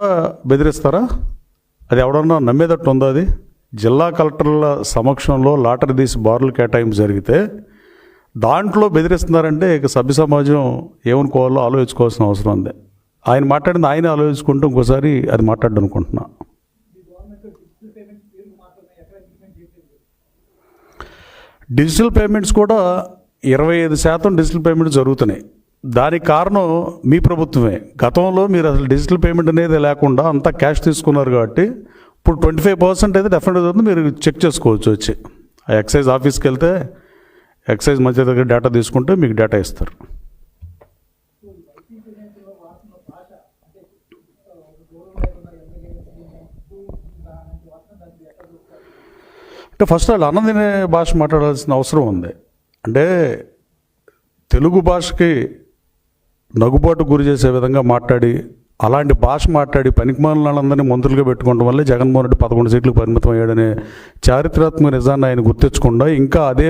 కూడా బెదిరిస్తారా? అది ఎవడన్నా నమ్మేటట్టు ఉందా అది? జిల్లా కలెక్టర్ల సమక్షంలో లాటరీ తీసి బార్లు కేటాయింపు జరిగితే దాంట్లో బెదిరిస్తున్నారంటే ఇక సభ్య సమాజం ఏమనుకోవాలో ఆలోచించుకోవాల్సిన అవసరం ఉంది. ఆయన మాట్లాడింది ఆయన ఆలోచించుకుంటూ ఇంకోసారి అది మాట్లాడడం అనుకుంటున్నా. డిజిటల్ పేమెంట్స్ కూడా ఇరవై ఐదు శాతం డిజిటల్ పేమెంట్స్ జరుగుతున్నాయి. దానికి కారణం మీ ప్రభుత్వమే. గతంలో మీరు అసలు డిజిటల్ పేమెంట్ అనేది లేకుండా అంతా క్యాష్ తీసుకున్నారు కాబట్టి ఇప్పుడు ట్వంటీ ఫైవ్ పర్సెంట్ అయితే డెఫినెట్గా మీరు చెక్ చేసుకోవచ్చు వచ్చి. ఆ ఎక్సైజ్ ఆఫీస్కి వెళ్తే ఎక్సైజ్ మధ్య దగ్గర డేటా తీసుకుంటే మీకు డేటా ఇస్తారు. అంటే ఫస్ట్ వాళ్ళు అన్నదినే భాష మాట్లాడాల్సిన అవసరం ఉంది. అంటే తెలుగు భాషకి నగుబాటు గురి చేసే విధంగా మాట్లాడి అలాంటి భాష మాట్లాడి పనికిమాలందరినీ మంత్రులుగా పెట్టుకోవడం వల్లే జగన్మోహన్ రెడ్డి పదకొండు సీట్లకు పరిమితం అయ్యాడనే చారిత్రాత్మక నిజాన్ని ఆయన గుర్తించకుండా ఇంకా అదే